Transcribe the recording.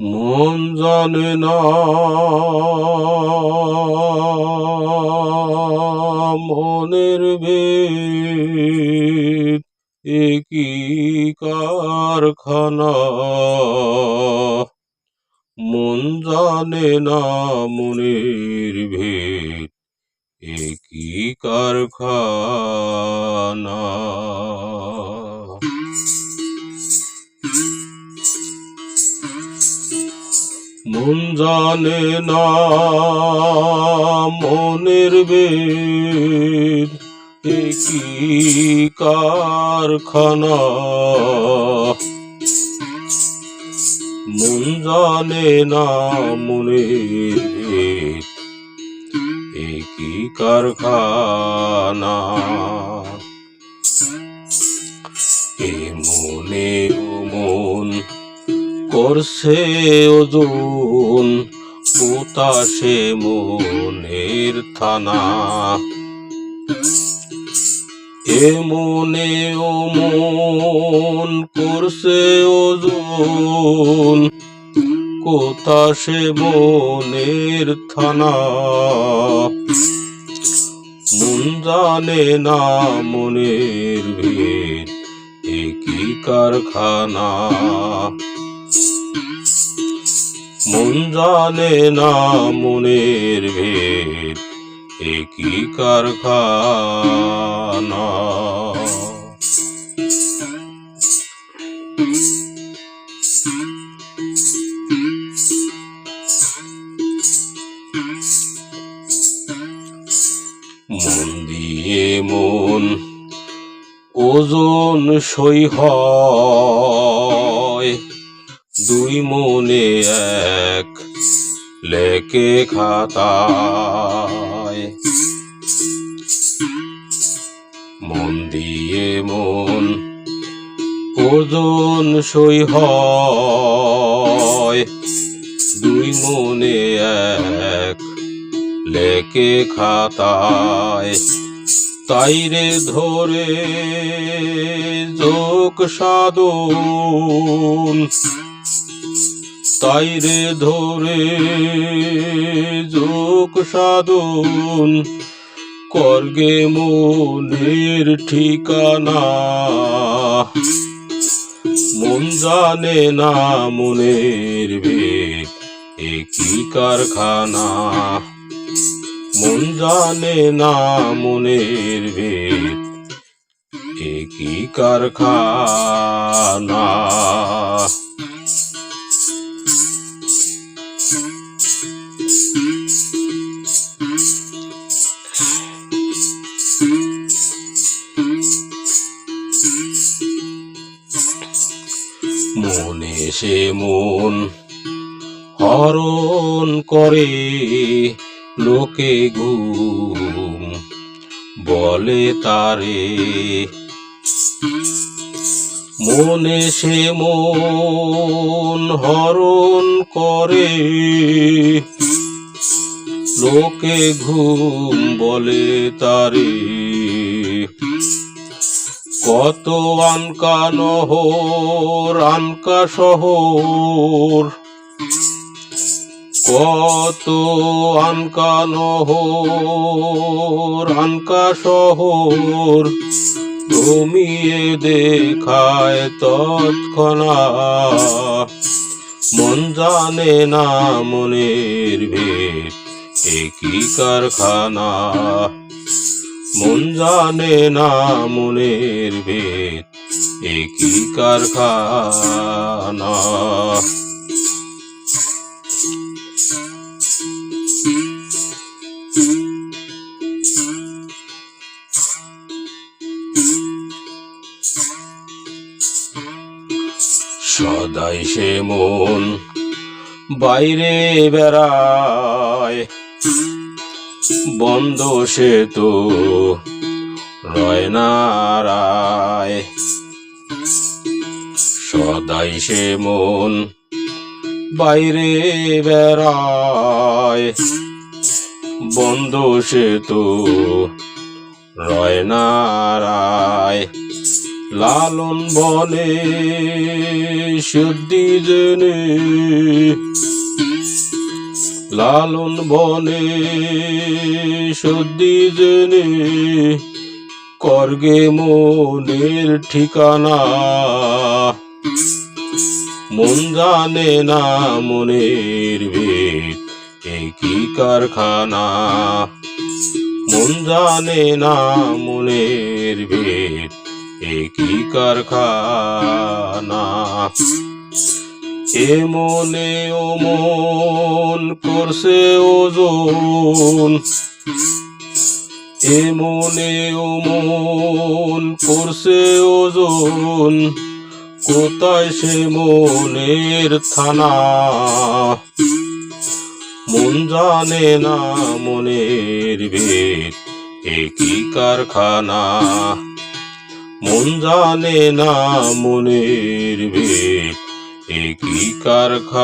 মন জানে না। মনের ভেদ একই কারখানা। মন জানে না মনের ভেদ একই কারখানা। মন জানে না মনের বেদ, একই কারখানা। মন জানে না মনের ভেদ একই কারখানা। এ মন করছে ওজন পোতাশে মনের থানা। এ মনে ও মন করছে ওজন কোথাসে মনের থানা। মন জানে না মনের ভেদ একই কারখানা। মন জানে না মনের ভেদ একই কারখানা। মন দিয়ে মন ওজন সই হয়। দুই মনে এক লেকে খাতায়। মন দিয়ে মন ওজন সই হয়। দুই মনে এক লেকে খাতায়। তাই রে ধরে যোগ সাধন। তাইরে ধরে যোগ সাধন, করগে মনের ঠিকানা। মন জানে না মনের ভেদ একই কারখানা? মন জানে না মনের ভেদ একই কারখানা? মনে সে মন হরণ করে লোকে ঘুম বলে তারে। মনে সে মন হরণ করে। লোকে ঘুম বলে তারে। কত আনকা নহর, আনকা শহর। কত আনকা নহর, আনকা শহর। ঘুমিয়ে দেখায় তৎক্ষণাৎ মন জানে না মনের ভেদ, একই কারখানা। মন জানে না মনের ভেদ, একই কারখানা। সদাই সে মন বাইরে বেড়ায়। বন্ধ সে তো রয় সদাই সে মন বাইরে বেড়ায়। বন্ধ সে তো রয় নারায় লালন বনে শুদ্ধি জেনে। লালন বনে শুদ্ধি জেনে। করগে মনের ঠিকানা। মন জানে না মনের ভেদ একই কারখানা? মন জানে না মনের ভেদ একই কারখানা? এ মনে ও মন করছে ওজন। এ মনে ও মন করছে ওজন। কোথায় সে মনের থানা? মন জানে না মনের ভেদ একই কারখানা? মন জানে না মনের ভেদ একই কারখানা?